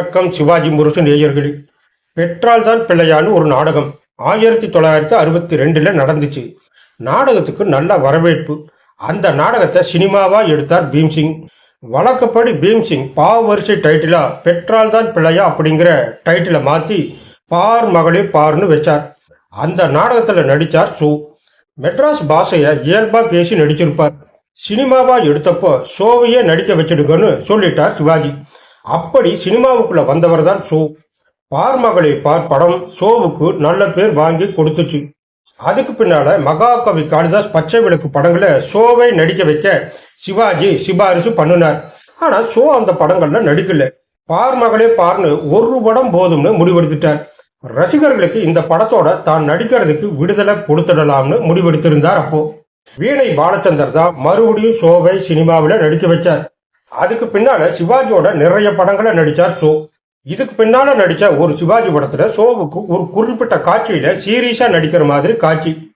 வணக்கம் சிவாஜி முருசன் நேயர்களே. பெற்றால் தான் பிள்ளையான்னு ஒரு நாடகம் ஆயிரத்தி தொள்ளாயிரத்தி அறுபத்தி ரெண்டில் நடந்துச்சு. நாடகத்துக்கு நல்ல வரவேற்பு. அந்த நாடகத்தை சினிமாவா எடுத்தார் பீம்சிங். வழக்கப்படி பீம்சிங் பா வரிசை டைட்டிலா பெற்றால் தான் பிள்ளையா அப்படிங்கிற டைட்டிலை மாற்றி பார் மகளிர் பார்னு வச்சார். அந்த நாடகத்தில் நடித்தார் சு. மெட்ராஸ் பாஷையை இயல்பாக பேசி நடிச்சிருப்பார். சினிமாவா எடுத்தப்போ ஷோவையே நடிக்க வச்சிடுங்கன்னு சொல்லிட்டார் சிவாஜி. அப்படி சினிமாவுக்குள்ள வந்தவர் தான் ஷோ பார் மகளை பார் படம் ஷோவுக்கு நல்ல பேர் வாங்கி கொடுத்துச்சு. அதுக்கு பின்னால மகாகவி காளிதாஸ் பச்சை விளக்கு படங்களை ஷோவை நடிக்க வைக்க சிவாஜி சிபாரிசு பண்ணினார். ஆனா ஷோ அந்த படங்கள்ல நடிக்கல. பார் மகளே பார்னு ஒரு படம் போதும்னு முடிவெடுத்துட்டார். ரசிகர்களுக்கு இந்த படத்தோட தான் நடிக்கிறதுக்கு விடுதலை கொடுத்துடலாம்னு முடிவெடுத்திருந்தார் அப்போ. வீணை பாலச்சந்தர் தான் மறுபடியும் ஷோவை சினிமாவில் நடிக்க வச்சார். அதுக்கு பின்னால சிவாஜியோட நிறைய படங்களை நடித்தார் ஷோ இதுக்கு பின்னால நடித்த ஒரு சிவாஜி படத்துல ஷோவுக்கு ஒரு குறிப்பிட்ட காட்சியில சீரியஸா நடிக்கிற மாதிரி காட்சி.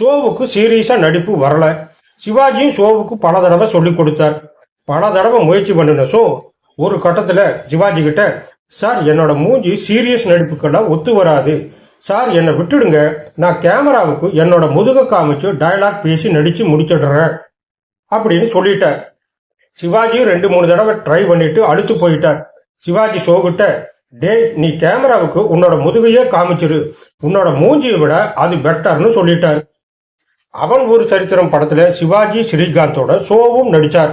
ஷோவுக்கு சீரியஸா நடிப்பு வரல. சிவாஜியும் ஷோவுக்கு பல தடவை சொல்லி கொடுத்தார். பல தடவை முயற்சி பண்ணின சோ ஒரு கட்டத்துல சிவாஜி கிட்ட சார் என்னோட மூஞ்சி சீரியஸ் நடிப்புக்கெல்லாம் ஒத்து வராது. சார் என்னை விட்டுடுங்க. நான் கேமராவுக்கு என்னோட முதுக காமிச்சு டயலாக் பேசி நடிச்சு முடிச்சிடுறேன். அப்படின்னு சொல்லிட்டார். சிவாஜியும் ரெண்டு மூணு தடவை ட்ரை பண்ணிட்டு அழுத்து போயிட்டார். சிவாஜி ஷோகிட்ட டேய் நீ கேமராவுக்கு உன்னோட முதுகையே காமிச்சிரு. உன்னோட மூஞ்சியை விட அது பெட்டர்னு சொல்லிட்டார். அவன் ஒரு சரித்திரம் படத்துல சிவாஜி ஸ்ரீகாந்தோட ஷோவும் நடிச்சார்.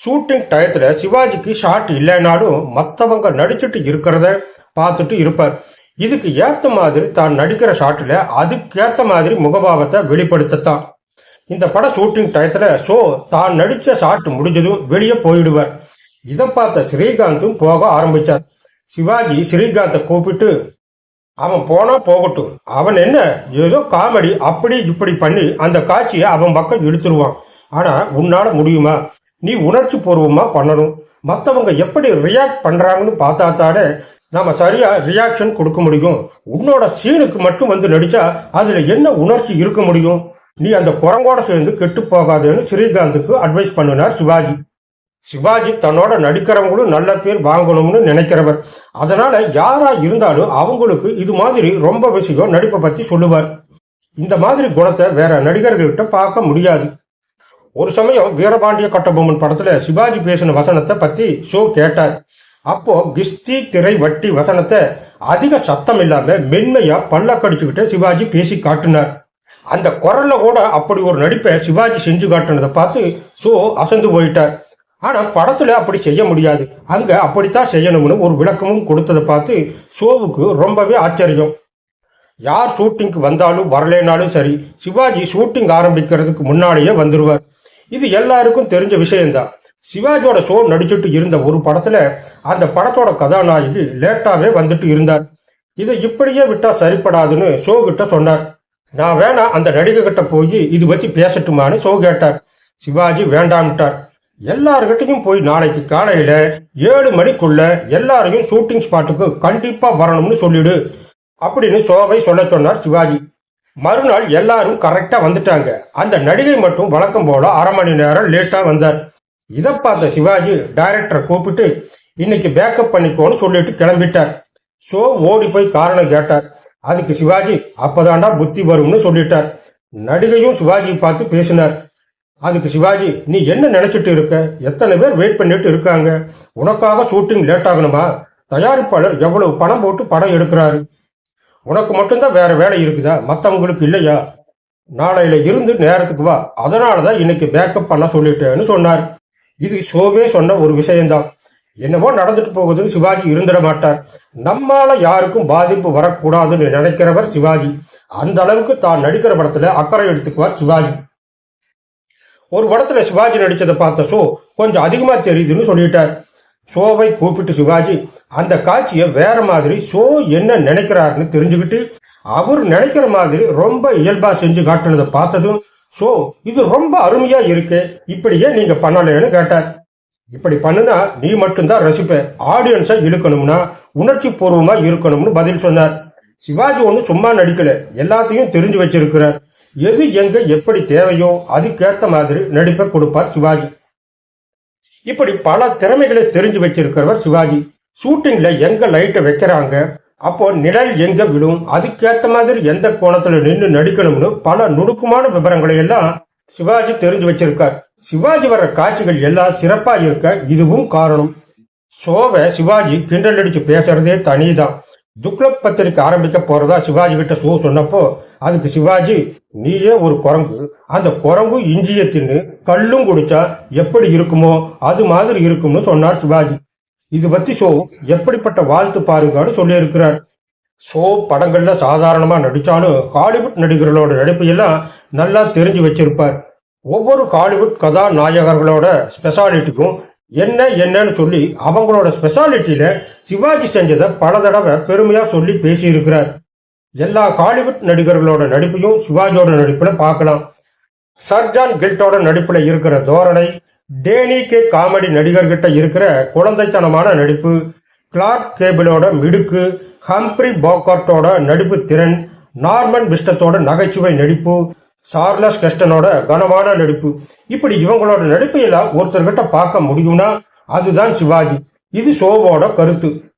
ஷூட்டிங் டயத்துல சிவாஜிக்கு ஷாட் இல்லைனாலும் மற்றவங்க நடிச்சிட்டு இருக்கிறத பார்த்துட்டு இருப்பார். இதுக்கு ஏத்த மாதிரி தான் நடிக்கிற ஷாட்டில் அதுக்கேற்ற மாதிரி முகபாவத்தை வெளிப்படுத்தத்தான். இந்த பட ஷூட்டிங் டயத்தில் ஷோ தான் நடித்த ஷாட் முடிஞ்சதும் வெளியே போயிடுவார். இதை பார்த்த ஸ்ரீகாந்தும் போக ஆரம்பிச்சார். சிவாஜி ஸ்ரீகாந்தை கூப்பிட்டு அவன் போனா போகட்டும். அவன் என்ன? ஏதோ காமெடி அப்படி இப்படி பண்ணி அந்த காட்சியை அவன் பக்கம் இழுத்துருவான். ஆனா உன்னால முடியுமா? நீ உணர்ச்சி பூர்வமா பண்ணணும். மற்றவங்க எப்படி ரியாக்ட் பண்றாங்கன்னு பார்த்தா தானே நம்ம சரியா ரியாக்ஷன் கொடுக்க முடியும். உன்னோட சீனுக்கு மட்டும் வந்து நடிச்சா அதுல என்ன உணர்ச்சி இருக்க முடியும்? நீ அந்த குரங்கோட சேர்ந்து கெட்டு போகாதேன்னு ஸ்ரீகாந்துக்கு அட்வைஸ் பண்ணினார் சிவாஜி. சிவாஜி தன்னோட நடிக்கிறவங்களும் நல்ல பேர் வாங்கணும்னு நினைக்கிறவர். அதனால யாரா இருந்தாலும் அவங்களுக்கு இது மாதிரி ரொம்ப விஷயம் நடிப்பை பத்தி சொல்லுவார். இந்த மாதிரி குணத்தை வேற நடிகர்கள்கிட்ட பார்க்க முடியாது. ஒரு சமயம் வீரபாண்டிய கட்டபொம்மன் படத்துல சிவாஜி பேசின வசனத்தை பத்தி ஷோ கேட்டார். அப்போ கிஸ்தி திரை வட்டி வசனத்தை அதிக சத்தம் இல்லாம மென்மையா பல்ல கடிச்சுக்கிட்டு சிவாஜி பேசி காட்டினார். அந்த குரல்ல கூட அப்படி ஒரு நடிப்பை சிவாஜி செஞ்சு காட்டுனதை பார்த்து ஷோ அசந்து போயிட்டார். ஆனால் படத்தில் அப்படி செய்ய முடியாது. அங்கே அப்படித்தான் செய்யணும்னு ஒரு விளக்கமும் கொடுத்ததை பார்த்து ஷோவுக்கு ரொம்பவே ஆச்சரியம். யார் ஷூட்டிங்க்கு வந்தாலும் வரலேனாலும் சரி சிவாஜி ஷூட்டிங் ஆரம்பிக்கிறதுக்கு முன்னாலேயே வந்துடுவார் இது எல்லாருக்கும் தெரிஞ்ச விஷயம்தான். சிவாஜியோட ஷோ நடிச்சுட்டு இருந்த ஒரு படத்துல அந்த படத்தோட கதாநாயகி லேட்டாவே வந்துட்டு இருந்தார். இதை இப்படியே விட்டா சரிப்படாதுன்னு ஷோ கிட்ட சொன்னார். நான் வேணா அந்த நடிகைகிட்ட போய் இது பற்றி பேசட்டுமான்னு ஷோ கேட்டார் சிவாஜி வேண்டாம்ட்டார். எல்லார்கிட்டையும் போய் நாளைக்கு காலையில ஏழு மணிக்குள்ள எல்லாரையும் ஷூட்டிங் ஸ்பாட்டுக்கு கண்டிப்பா வரணும்னு சொல்லிடு அப்படின்னு சோவை சொல்ல சொன்னார் சிவாஜி. மறுநாள் எல்லாரும் கரெக்டா வந்துட்டாங்க. அந்த நடிகை மட்டும் வழக்கம் போல அரை மணி நேரம் லேட்டா வந்தார். இதை பார்த்த சிவாஜி டைரக்டரை கூப்பிட்டு இன்னைக்கு பேக்கப் பண்ணிக்கோன்னு சொல்லிட்டு கிளம்பிட்டார். ஷோ ஓடி போய் காரணம் கேட்டார். அதுக்கு சிவாஜி அப்பதாண்டா புத்தி வரும்னு சொல்லிட்டார். நடிகையும் சிவாஜி பார்த்து பேசினார். அதுக்கு சிவாஜி நீ என்ன நினைச்சிட்டு இருக்க? எத்தனை பேர் வெயிட் பண்ணிட்டு இருக்காங்க? உனக்காக ஷூட்டிங் லேட் ஆகணுமா? தயாரிப்பாளர் எவ்வளவு பணம் போட்டு படம் எடுக்கிறாரு? உனக்கு மட்டும்தான் வேற வேலை இருக்குதா? மற்றவங்களுக்கு இல்லையா? நாளையில இருந்து நேரத்துக்கு வா. அதனால தான் இன்னைக்கு பேக்கப் பண்ண சொல்லிட்டேன்னு சொன்னார். இது ஷோவே சொன்ன ஒரு விஷயம்தான். என்னவோ நடந்துட்டு போகுதுன்னு சிவாஜி இருந்துட மாட்டார். நம்மால யாருக்கும் பாதிப்பு வரக்கூடாதுன்னு நினைக்கிறவர் சிவாஜி. அந்த அளவுக்கு தான் நடிக்கிற படத்துல அக்கறை எடுத்துக்குவார் சிவாஜி. ஒரு படத்துல சிவாஜி நடிச்சதை பார்த்த ஷோ கொஞ்சம் அதிகமா தெரியுதுன்னு சொல்லிட்டார். ஷோவை கூப்பிட்டு சிவாஜி அந்த காட்சியை வேற மாதிரி ஷோ என்ன நினைக்கிறாருன்னு தெரிஞ்சுக்கிட்டு அவர் நினைக்கிற மாதிரி ரொம்ப இயல்பா செஞ்சு காட்டுனதை பார்த்ததும் ஷோ இது ரொம்ப அருமையா இருக்கு இப்படியே நீங்க பண்ணலைன்னு கேட்டார். இப்படி பண்ணுனா நீ மட்டும்தான் ரசிப்ப. ஆடியன்ஸை இழுக்கணும்னா உணர்ச்சி பூர்வமா இருக்கணும்னு பதில் சொன்னார். சிவாஜி ஒன்றும் சும்மா நடிக்கல. எல்லாத்தையும் தெரிஞ்சு வச்சிருக்கிறார். எது எங்க எப்படி தேவையோ அதுக்கேற்ற மாதிரி நடிப்பை கொடுப்பார் சிவாஜி. இப்படி பல திறமைகளை தெரிஞ்சு வச்சிருக்கிறவர் சிவாஜி. ஷூட்டிங்ல எங்க லைட்டை வைக்கிறாங்க அப்போ நிழல் எங்க விழும் அதுக்கேற்ற மாதிரி எந்த கோணத்துல நின்று நடிக்கணும்னு பல நுணுக்கமான விவரங்களை எல்லாம் சிவாஜி தெரிஞ்சு வச்சிருக்கார். சிவாஜி வர காட்சிகள் எல்லாம் சிறப்பா இருக்க இதுவும் காரணம். ஷோவை சிவாஜி கிண்டல் அடிச்சு பேசுறதே தனிதான். துக்ளப் பத்திரிக்கை ஆரம்பிக்க போறதா சிவாஜி கிட்ட ஷோ சொன்னப்போ அதுக்கு சிவாஜி நீயே ஒரு குரங்கு. அந்த குரங்கு இஞ்சிய தின்னு கல்லும் குடிச்சா எப்படி இருக்குமோ அது மாதிரி இருக்கும்னு சொன்னார் சிவாஜி. இது பத்தி ஷோ எப்படிப்பட்ட வாழ்த்து பாருங்கன்னு சொல்லியிருக்கிறார். ஷோ படங்கள்ல சாதாரணமா நடிச்சாலும் ஹாலிவுட் நடிகர்களோட நடிப்பையெல்லாம் நல்லா தெரிஞ்சு வச்சிருப்பார். ஒவ்வொரு ஹாலிவுட் கதாநாயகர்களோட ஸ்பெஷாலிட்டிக்கும் என்ன என்னன்னு சொல்லி அவங்களோட ஸ்பெஷாலிட்டியில சிவாஜி செஞ்சதை பல தடவை பெருமையா சொல்லி பேசியிருக்கிறார். எல்லா ஹாலிவுட் நடிகர்களோட நடிப்பையும் சிவாஜியோட நடிப்புல பார்க்கலாம். சர்ஜான் கில்ட்டோட நடிப்புல இருக்கிற தோரணை டேனி கே காமெடி நடிகர்கிட்ட இருக்கிற குழந்தைத்தனமான நடிப்பு கிளார்க் கேபிளோட மிடுக்கு ஹம்ப்ரி போகார்ட்டோட நடிப்பு திறன் நார்மன் பிஸ்டத்தோட நகைச்சுவை நடிப்பு சார்லஸ் கெஸ்டனோட கனமான நடிப்பு. இப்படி இவங்களோட நடிப்பையெல்லாம் ஒருத்தர்கிட்ட பார்க்க முடியும்னா அதுதான் சிவாஜி. இது ஷோவோட கருத்து.